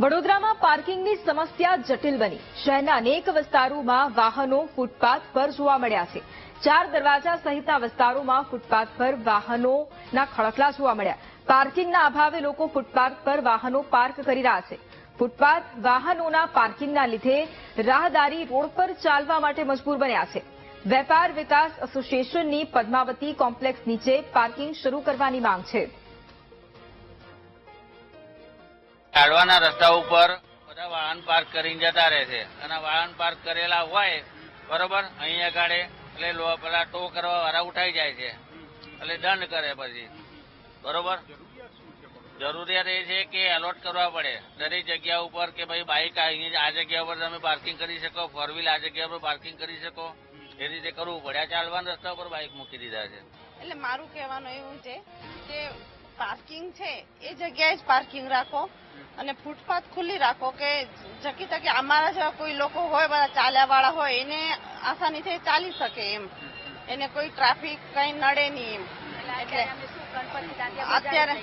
વડોદરામાં પાર્કિંગની સમસ્યા જટિલ બની. શહેરના અનેક વિસ્તારોમાં વાહનો, ફૂટપાથ પર જોવા મળ્યા છે. ચાર દરવાજા સહિતના વિસ્તારોમાં ફૂટપાથ પર વાહનોના ખડકલા જોવા મળ્યા. પાર્કિંગના અભાવે લોકો ફૂટપાથ પર વાહનો પાર્ક કરી રહ્યા છે. ફૂટપાથ વાહનોના પાર્કિંગના લીધે રાહદારી રોડ પર ચાલવા માટે મજબૂર બન્યા છે. વેપાર વિકાસ એસોસિએશનની પદ્માવતી કોમ્પ્લેક્સ નીચે પાર્કિંગ શરૂ કરવાની માંગ છે. કાઢવાના રસ્તા ઉપર બધા વાહન પાર્ક કરીને જતા રહે છે. અને વાહન પાર્ક કરેલા હોય, બરોબર, અહીંયા આગળ એટલે પેલા ટો કરવા વાળા ઉઠાઈ જાય છે. એટલે દંડ કરે પછી. બરોબર? જરૂરિયાત એ છે કે એલોટ કરવા પડે. દરેક જગ્યા ઉપર કે ભાઈ બાઇક આ જગ્યા ઉપર તમે પાર્કિંગ કરી શકો ફોર વ્હીલ આ જગ્યા પર પાર્કિંગ કરી શકો. એ રીતે કરવું પડે. આ ચાલવાના રસ્તા ઉપર બાઇક મૂકી દીધા છે. એટલે મારું કહેવાનું એવું છે કે પાર્કિંગ છે, એ જગ્યાએ જ પાર્કિંગ રાખો. અને ફૂટપાથ ખુલ્લી રાખો કે જકી તકી અમારા જેવા કોઈ લોકો હોય બધા ચાલ્યા વાળા હોય એને આસાનીથી ચાલી શકે એમ. એને કોઈ ટ્રાફિક કઈ નડે નહીં એમ. એટલે અત્યારે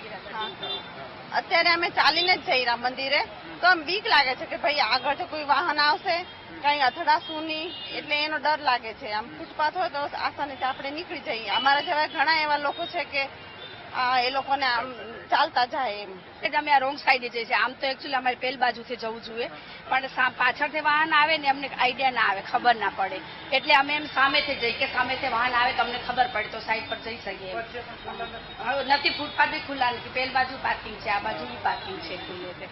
અત્યારે અમે ચાલીને જ જઈ રહ્યા મંદિરે. તો આમ બીક લાગે છે કે ભાઈ આગળથી કોઈ વાહન આવશે કઈ અથડાશું નહીં એટલે એનો ડર લાગે છે. આમ ફૂટપાથ હોય તો આસાનીથી આપણે નીકળી જઈએ. અમારા જેવા ઘણા એવા લોકો છે કે એ લોકોને આમ ચાલતા જાય એમ. એટલે અમે આ રોંગ સાઈડે જઈએ છીએ. આમ તો એકચ્યુઅલી અમારે પેલ બાજુથી જવું જોઈએ. પણ પાછળથી વાહન આવે ને અમને આઈડિયા ના આવે ખબર ના પડે. એટલે અમે એમ સામેથી જઈએ કે સામેથી વાહન આવે તો અમને ખબર પડે તો સાઈડ પર જઈ શકીએ હવે નથી ફૂટપાથ બી ખુલ્લા નથી. પેલ બાજુ પાર્કિંગ છે આ બાજુ પાર્કિંગ છે ખુલ્લું છે